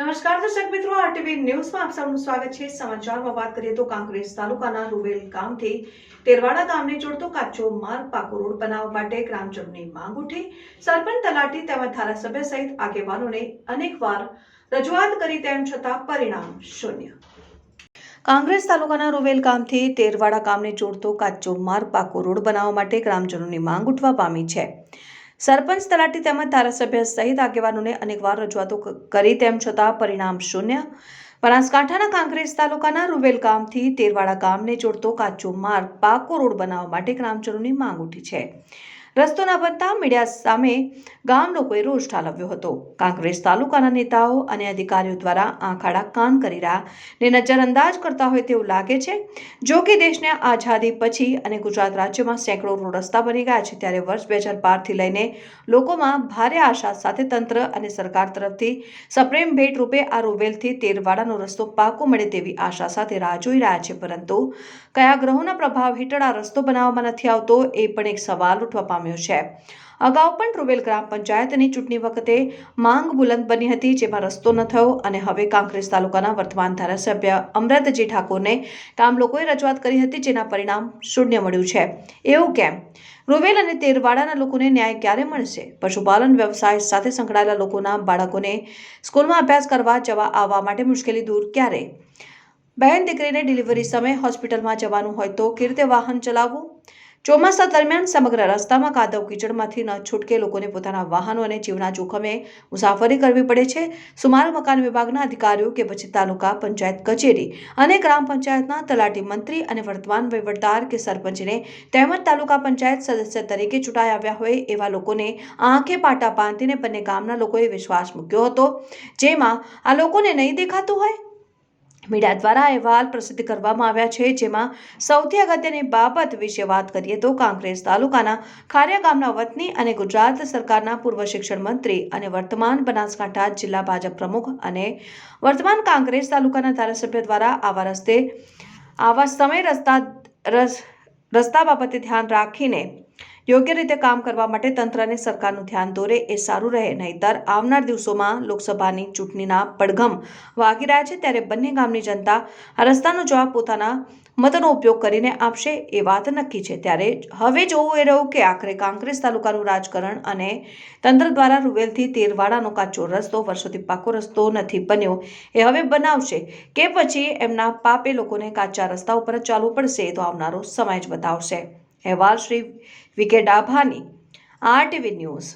નમસ્કાર, દર્શક મિત્રો આરટીવી ન્યૂઝમાં આપ સૌનું સ્વાગત છે. સમાચારમાં વાત કરીએ તો કાંકરેજ તાલુકાના રૂવેલ ગામથી તેરવાડા ગામને જોડતો કાચો માર્ગ પાકો રોડ બનાવવા માટે ગ્રામજનોની માંગ ઉઠી. સરપંચ તલાટી તેમજ ધારાસભ્ય સહિત આગેવાનોને અનેકવાર રજૂઆત કરી તેમ છતાં પરિણામ શૂન્ય. કાંગ્રેસ તાલુકાના રૂવેલ ગામથી તેરવાડા ગામને જોડતો કાચો માર્ગ પાકો રોડ બનાવવા માટે ગ્રામજનોની માંગ ઉઠવા પામી છે. સરપંચ તલાટી તેમજ ધારાસભ્ય સહિત આગેવાનોને અનેકવાર રજૂઆતો કરી તેમ છતાં પરિણામ શૂન્ય. બનાસકાંઠાના કાંગ્રેસ તાલુકાના રૂવેલ ગામથી તેરવાડા ગામને જોડતો કાચો માર્ગ પાકો રોડ બનાવવા માટે ગ્રામજનોની માંગ ઉઠી છે. રસ્તો ના બનતા મીડિયા સામે ગામ લોકોએ રોષ ઠાલવ્યો હતો. કાંકરેજ તાલુકાના નેતાઓ અને અધિકારીઓ દ્વારા આંખ આડા કાન કરી રહ્યા ને નજરઅંદાજ કરતા હોય તેવું લાગે છે. જો કે દેશને આઝાદી પછી અને ગુજરાત રાજ્યમાં સેંકડો રોડ રસ્તા બની ગયા છે, ત્યારે વર્ષ બે હજાર બારથી લઈને લોકોમાં ભારે આશા સાથે તંત્ર અને સરકાર તરફથી સપ્રેમ ભેટ રૂપે આ રોવેલથી તેરવાડાનો રસ્તો પાકો મળે તેવી આશા સાથે રાહ જોઈ રહ્યા છે, પરંતુ કયા ગ્રહોના પ્રભાવ હેઠળ આ રસ્તો બનાવવામાં નથી આવતો એ પણ એક સવાલ ઉઠવા પામ્યો છે. અગાઉ પણ રૂબેલ ગ્રામ પંચાયતની ચૂંટણી વખતે માંગ બુલંદ બની હતી જેમાં રસ્તો ન થયો અને હવે કાંકરેજ તાલુકાના વર્તમાન ધારાસભ્ય અમરતજી ઠાકોરને ગામ લોકોએ રજૂઆત કરી હતી જેના પરિણામ શૂન્ય મળ્યું છે. એવું કેમ? રૂબેલ અને તેરવાડાના લોકોને ન્યાય ક્યારે મળશે? પશુપાલન વ્યવસાય સાથે સંકળાયેલા લોકોના બાળકોને સ્કૂલમાં અભ્યાસ કરવા જવા આવવા માટે મુશ્કેલી દૂર ક્યારે? બહેન દીકરીને ડિલિવરી સમયે હોસ્પિટલમાં જવાનું હોય તો કેવી રીતે વાહન ચલાવવું? ચોમાસા દરમિયાન સમગ્ર રસ્તામાં કાદવ કીચડમાંથી ન છૂટકે લોકોને પોતાના વાહનો અને જીવના જોખમે મુસાફરી કરવી પડે છે. સુમાર મકાન વિભાગના અધિકારીઓ કે પછી તાલુકા પંચાયત કચેરી અને ગ્રામ પંચાયતના તલાટી મંત્રી અને વર્તમાન વહીવટદાર કે સરપંચને તેમજ તાલુકા પંચાયત સદસ્ય તરીકે ચૂંટાઈ આવ્યા હોય એવા લોકોને આંખે પાટા બાંધીને બંને ગામના લોકોએ વિશ્વાસ મૂક્યો હતો. જેમાં આ લોકોને નહીં દેખાતું હોય મીડિયા દ્વારા અહેવાલ પ્રસિદ્ધ કરવામાં આવ્યા છે. જેમાં સૌથી અગત્યની બાબત વિશે વાત કરીએ તો કાંકરેજ તાલુકાના ખારિયા ગામના વતની અને ગુજરાત સરકારના પૂર્વ શિક્ષણ મંત્રી અને વર્તમાન બનાસકાંઠા જિલ્લા ભાજપ પ્રમુખ અને વર્તમાન કાંકરેજ તાલુકાના ધારાસભ્ય દ્વારા આવા રસ્તે, આવા સમય રસ્તા રસ્તા બાબતે ધ્યાન રાખીને યોગ્ય રીતે કામ કરવા માટે તંત્રને સરકારનું ધ્યાન દોરે એ સારું રહે, નહીતર આવનાર દિવસોમાં લોકસભાની ચૂંટણીના પડઘમ વાગી રહ્યા છે ત્યારે બંને ગામની જનતા આ રસ્તાનો જવાબ પોતાના મતનો ઉપયોગ કરીને આપશે એ વાત નક્કી છે. ત્યારે હવે જોવું એ રહ્યું કે આખરે કાંકરેજ તાલુકાનું રાજકારણ અને તંત્ર દ્વારા રૂવેલથી તેરવાડાનો કાચો રસ્તો, વર્ષોથી પાકો રસ્તો નથી બન્યો એ હવે બનાવશે કે પછી એમના પાપે લોકોને કાચા રસ્તા ઉપર જ ચાલવું પડશે તો આવનારો સમય જ બતાવશે. અહેવાલ શ્રી વિકે ડાભાની આરટીવી ન્યૂઝ